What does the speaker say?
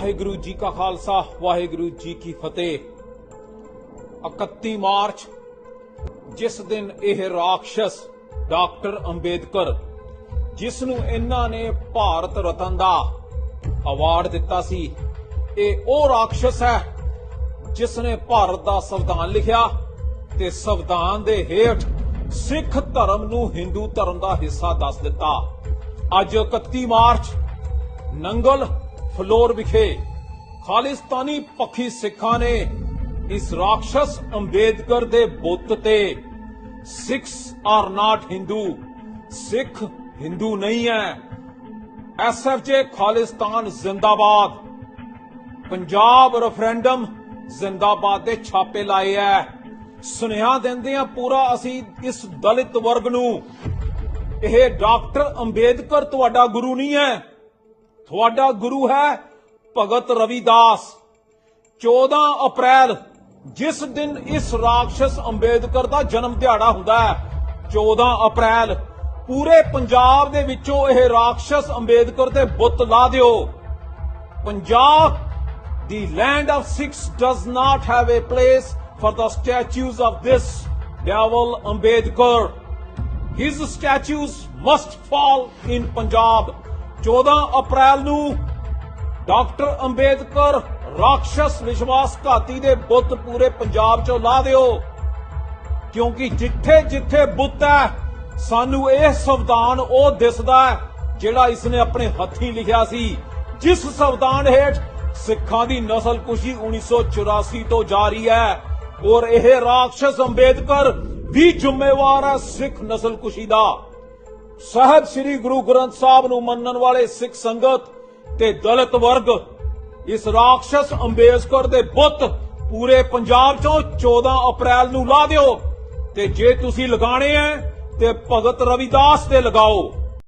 ਵਾਹਿਗੁਰੂ ਜੀ ਕਾ ਖਾਲਸਾ, ਵਾਹਿਗੁਰੂ ਜੀ ਕੀ ਫਤਿਹ। 31 ਮਾਰਚ, ਜਿਸ ਦਿਨ ਇਹ ਰਾਖਸ਼ ਡਾਕਟਰ ਅੰਬੇਦਕਰ, ਜਿਸ ਨੂੰ ਇਹਨਾਂ ਨੇ ਭਾਰਤ ਰਤਨ ਦਾ ਅਵਾਰਡ ਦਿੱਤਾ ਸੀ, ਇਹ ਉਹ ਰਾਖਸ਼ ਹੈ ਜਿਸ ਨੇ ਭਾਰਤ ਦਾ ਸੰਵਿਧਾਨ ਲਿਖਿਆ ਤੇ ਸੰਵਿਧਾਨ ਦੇ ਹੇਠ ਸਿੱਖ ਧਰਮ ਨੂੰ ਹਿੰਦੂ ਧਰਮ ਦਾ ਹਿੱਸਾ ਦੱਸ ਦਿੱਤਾ। ਅੱਜ 31 ਮਾਰਚ, ਨੰਗਲ ਫਲੋਰ ਵਿਖੇ ਖਾਲਿਸਤਾਨੀ ਪੱਖੀ ਸਿੱਖਾਂ ਨੇ ਇਸ ਰਾਖਸ਼ ਅੰਬੇਦਕਰ ਦੇ ਬੁੱਤ ਤੇ ਸਿੱਖਸ ਆਰ ਨਾਟ ਹਿੰਦੂ, ਸਿੱਖ ਹਿੰਦੂ ਨਹੀਂ ਹੈ। ਐਸਐਫਜੇ ਖਾਲਿਸਤਾਨ ਜ਼ਿੰਦਾਬਾਦ, ਪੰਜਾਬ ਰੈਫਰੈਂਡਮ ਜ਼ਿੰਦਾਬਾਦ ਦੇ ਛਾਪੇ ਲਾਏ ਐ। ਸੁਨੇਹਾ ਦਿੰਦੇ ਆ ਪੂਰਾ ਅਸੀਂ ਇਸ ਦਲਿਤ ਵਰਗ ਨੂੰ, ਇਹ ਡਾਕਟਰ ਅੰਬੇਦਕਰ ਤੁਹਾਡਾ ਗੁਰੂ ਨਹੀਂ ਹੈ। ਤੁਹਾਡਾ ਗੁਰੂ ਹੈ ਭਗਤ ਰਵਿਦਾਸ 14 ਅਪ੍ਰੈਲ ਜਿਸ ਦਿਨ ਇਸ ਰਾਖਸ਼ ਅੰਬੇਦਕਰ ਦਾ ਜਨਮ ਦਿਹਾੜਾ ਹੁੰਦਾ ਹੈ 14 ਅਪ੍ਰੈਲ ਪੂਰੇ ਪੰਜਾਬ ਦੇ ਵਿੱਚੋਂ ਇਹ ਰਾਖਸ਼ ਅੰਬੇਦਕਰ ਤੇ ਬੁੱਤ ਲਾ ਦਿਓ ਪੰਜਾਬ ਦੀ land of Sikhs does not have a place for the statues of this devil Ambedkar. His statues must fall in Punjab. 14 ਅਪ੍ਰੈਲ ਨੂੰ ਡਾਕਟਰ ਅੰਬੇਦਕਰ ਰਾਖਸ਼ ਵਿਸ਼ਵਾਸਘਾਤੀ ਦੇ ਬੁੱਤ ਪੂਰੇ ਪੰਜਾਬ 'ਚੋਂ ਲਾ ਦਿਓ। ਕਿਉਂਕਿ ਜਿੱਥੇ ਜਿੱਥੇ ਬੁੱਤ ਹੈ, ਸਾਨੂੰ ਇਹ ਸੰਵਿਧਾਨ ਉਹ ਦਿਸਦਾ ਹੈ ਜਿਹੜਾ ਇਸਨੇ ਆਪਣੇ ਹੱਥੀ ਲਿਖਿਆ ਸੀ। ਜਿਸ ਸੰਵਿਧਾਨ ਹੇਠ ਸਿੱਖਾਂ ਦੀ ਨਸਲਕੁਸ਼ੀ 1984 ਤੋਂ ਜਾਰੀ ਹੈ ਔਰ ਇਹ ਰਾਖਸ਼ ਅੰਬੇਦਕਰ ਵੀ ਜ਼ਿੰਮੇਵਾਰ ਹੈ ਸਿੱਖ ਨਸਲਕੁਸ਼ੀ ਦਾ। ਸਾਹਿਬ ਸ੍ਰੀ ਗੁਰੂ ਗ੍ਰੰਥ ਸਾਹਿਬ ਨੂੰ ਮੰਨਣ ਵਾਲੇ ਸਿੱਖ ਸੰਗਤ ਤੇ ਦਲਿਤ ਵਰਗ, ਇਸ ਰਾਖਸ਼ ਅੰਬੇਸਕਰ ਦੇ ਬੁੱਤ ਪੂਰੇ ਪੰਜਾਬ ਚੋਂ 14 ਅਪ੍ਰੈਲ ਨੂੰ ਲਾ ਦਿਓ ਤੇ ਜੇ ਤੁਸੀਂ ਲਗਾਣੇ ਐ, ਤੇ ਭਗਤ ਰਵਿਦਾਸ ਤੇ ਲਗਾਓ।